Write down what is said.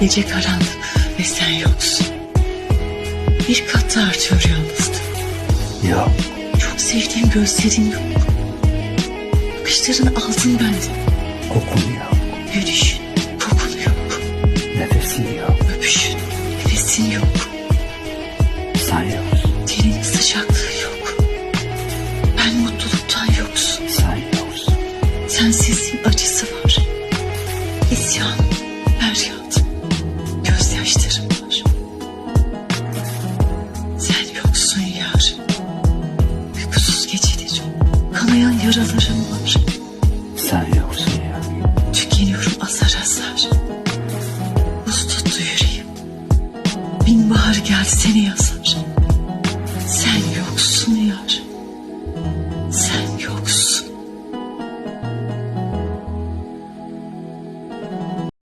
Gece karanlık ve sen yoksun. Bir kat daha artıyor yalnızlık. Yok. Çok sevdiğim gözlerin yok. Bakışların altın bende. Kokun yok. Gülüşün, kokun yok. Nefesin yok. Öpüşün, nefesin yok. Sen yoksun. Teninin sıcaklığı yok. Ben mutluluktan yoksun. Sen yoksun. Sensizliğin acısı var. Yaralarım var. Sen yoksun ya. Tükeniyorum azar azar. Buz tuttu yüreğim. Bin bahar geldi seni yaz.